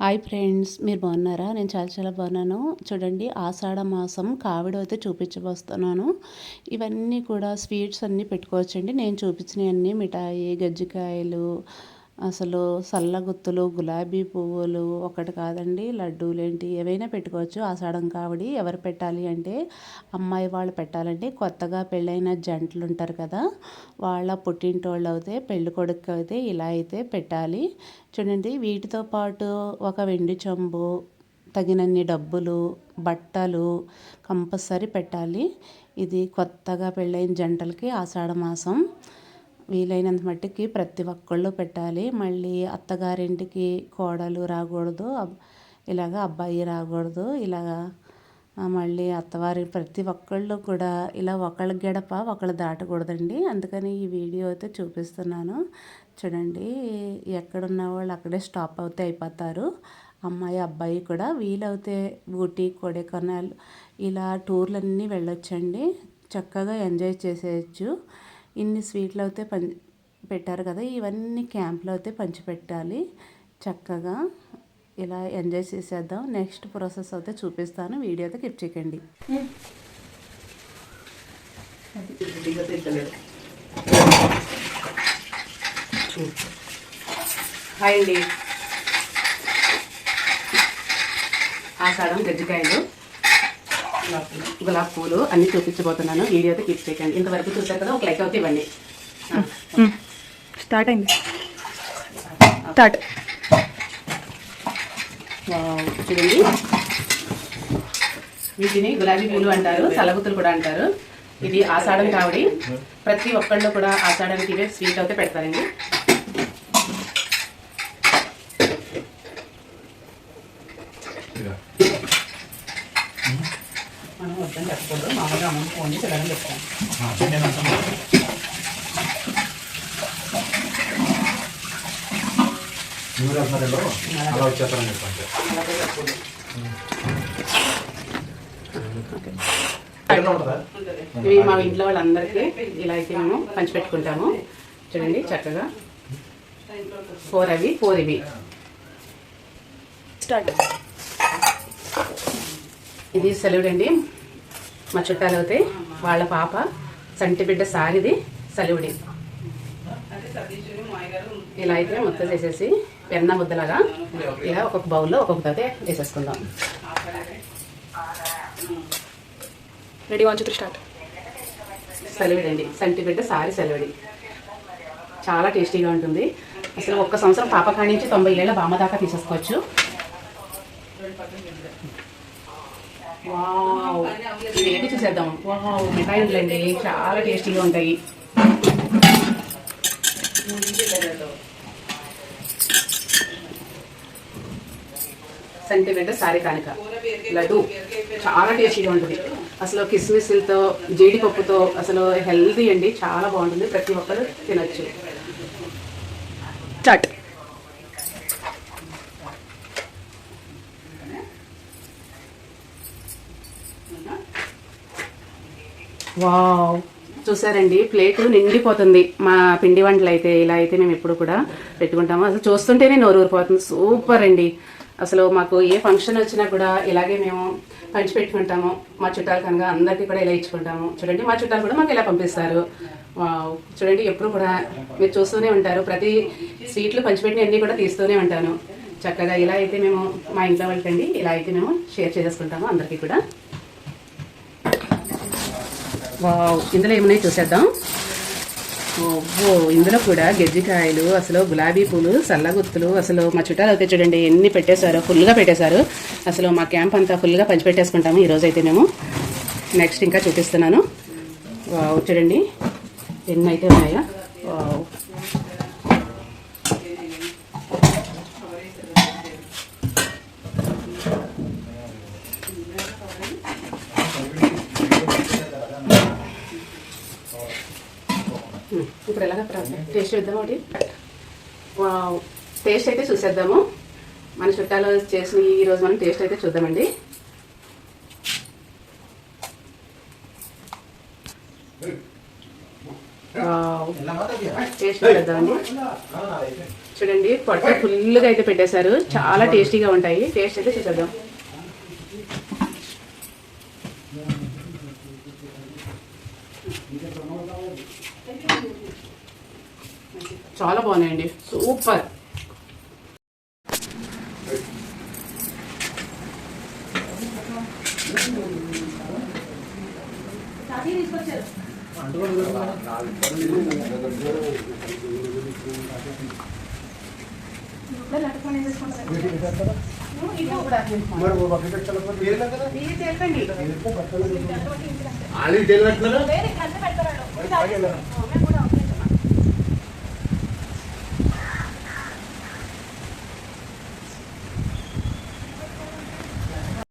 Hi friends మీరు బాగున్నారా? నేను చాలా చాలా బాగున్నాను. చూడండి ఆషాఢ మాసం కావిడ అయితే చూపించబోస్తున్నాను. ఇవన్నీ కూడా స్వీట్స్ అన్నీ పెట్టుకోవచ్చండి. నేను చూపించినవన్నీ మిఠాయి గజ్జికాయలు అసలు సల్లగుత్తులు గులాబీ పువ్వులు ఒకటి కాదండి లడ్డూలు ఏంటి ఏవైనా పెట్టుకోవచ్చు. ఆషాఢం కావడి ఎవరు పెట్టాలి అంటే అమ్మాయి వాళ్ళు పెట్టాలంటే కొత్తగా పెళ్ళైన జంటలు ఉంటారు కదా వాళ్ళ పుట్టింటోళ్ళు అయితే పెళ్ళి కొడుకు అయితే ఇలా అయితే పెట్టాలి. చూడండి వీటితో పాటు ఒక వెండి చెంబు తగినన్ని డబ్బులు బట్టలు కంపల్సరీ పెట్టాలి. ఇది కొత్తగా పెళ్ళైన జంటలకి ఆషాఢ మాసం. వీలైనంత మట్టుకి ప్రతి ఒక్కళ్ళు పెట్టాలి. మళ్ళీ అత్తగారింటికి కోడలు రాకూడదు. ఇలాగ అబ్బాయి రాకూడదు. ఇలాగా మళ్ళీ అత్తవారి ప్రతి ఒక్కళ్ళు కూడా ఇలా ఒకళ్ళ గడప ఒకళ్ళు దాటకూడదండి. అందుకని ఈ వీడియో అయితే చూపిస్తున్నాను. చూడండి ఎక్కడున్న వాళ్ళు అక్కడే స్టాప్ అవుతే అయిపోతారు. అమ్మాయి అబ్బాయి కూడా వీలవుతే ఊటీ కొడైకెనాల్ ఇలా టూర్లన్నీ వెళ్ళొచ్చండి. చక్కగా ఎంజాయ్ చేసేయచ్చు. ఇన్ని స్వీట్లు అయితే పంచి పెట్టారు కదా ఇవన్నీ క్యాంప్లో అయితే పంచిపెట్టాలి. చక్కగా ఇలా ఎంజాయ్ చేసేద్దాం. నెక్స్ట్ ప్రాసెస్ అయితే చూపిస్తాను. వీడియో అయితే కిప్ చేయకండి. హాయ్ అండి. ఆషాఢం గజ్జికాయలు. గులాబ్ పూలు అన్ని చూపించబోతున్నాను. వీడియో అయితే క్లిక్ చేయకండి. ఇంతవరకు చూసారు కదా ఒక లైక్ అయితే ఇవ్వండి. స్టార్ట్ అయింది. స్టార్ట్ చూడండి. వీటిని గులాబీ పూలు అంటారు సలగుతులు కూడా అంటారు. ఇది ఆషాఢం కావడి. ప్రతి ఒక్కళ్ళు కూడా ఆషాఢానికి ఇవే స్వీట్ అయితే పెడతారండి. చెప్పకూడదు మామూలుగా అమౌంట్ ఫోన్ చేసి అలా వచ్చేస్తారని చెప్పండి. ఇవి మా ఇంట్లో వాళ్ళందరికీ ఇలా అయితే మేము పంచిపెట్టుకుంటాము చూడండి చక్కగా. ఫోర్ అవి ఫోర్ ఇవి. స్టార్ట్ ఇది సెలవుడు అండి మా చుట్టాలు అవుతాయి. వాళ్ళ పాప సంటి బిడ్డ సారిది సెలవుడి. ఇలా అయితే మొత్తం చేసేసి వెన్న ముద్దలాగా ఇలా ఒక్కొక్క బౌల్లో ఒక్కొక్కటి అయితే వేసేసుకుందాం. రెడీ వన్ టూ స్టార్ట్ సెలవుడి అండి సంటి బిడ్డ సారి సెలవుడి. చాలా టేస్టీగా ఉంటుంది. అసలు ఒక్క సంవత్సరం పాప కాడి నుంచి తొంభై ఏళ్ళ బామ్మ దాకా తీసేసుకోవచ్చు. ఇవి చూసేద్దాం? వావ్ మిఠాయిలు అండి చాలా టేస్టీగా ఉంటాయి. Sentiment sorry కానిక. లడ్డు చాలా టేస్టీగా ఉంటుంది. అసలు కిస్మిస్లతో జీడిపప్పుతో అసలు హెల్తీ అండి. చాలా బాగుంటుంది. ప్రతి ఒక్కరు తినచ్చు. Start wow. చూసారండి ప్లేట్ నిండిపోతుంది. మా పిండి వంటలు అయితే ఇలా అయితే మేము ఎప్పుడు కూడా పెట్టుకుంటాము. అసలు చూస్తుంటేనే నోరు ఊరిపోతుంది. సూపర్ అండి. అసలు మాకు ఏ ఫంక్షన్ వచ్చినా కూడా ఇలాగే మేము పంచి పెట్టుకుంటాము మా చుట్టాలు కనుక అందరికీ కూడా ఇలా ఇచ్చుకుంటాము. చూడండి మా చుట్టాలు కూడా మాకు ఇలా పంపిస్తారు. వావ్. చూడండి ఎప్పుడు కూడా మీరు చూస్తూనే ఉంటారు. ప్రతి స్వీట్లు పంచిపెట్టినవన్నీ కూడా తీస్తూనే ఉంటాను. చక్కగా ఇలా అయితే మేము మా ఇంట్లో వాళ్ళకండి ఇలా అయితే మేము షేర్ చేసేసుకుంటాము అందరికీ కూడా. వావ్ ఇందులో ఏమున్నాయి చూసేద్దాం. ఓ ఇందులో కూడా గెజ్జికాయలు అసలు గులాబీ పూలు సల్లగుత్తులు అసలు మా చుట్టాలు అయితే చూడండి ఎన్ని పెట్టేశారో ఫుల్గా పెట్టేశారు. అసలు మా క్యాంప్ అంతా ఫుల్గా పంచిపెట్టేసుకుంటాము ఈరోజు అయితే మేము. నెక్స్ట్ ఇంకా చూపిస్తున్నాను. వావ్ చూడండి. ఎన్ని అయితే ఉన్నాయా వావ్ ఇప్పుడు ఎలాగ టేస్ట్ చూద్దాం ఒకటి? టేస్ట్ అయితే చూసేద్దాము. మన చుట్టాలు చేసిన ఈ రోజు మనం టేస్ట్ అయితే చూద్దామండి. టేస్ట్ చూద్దామండి చూడండి పొట్ట ఫుల్గా అయితే పెట్టేశారు. చాలా టేస్టీగా ఉంటాయి. టేస్ట్ అయితే చూసేద్దాం. చాలా బాగున్నాయండి. సూపర్. ఆలు పెడుతున్నారా?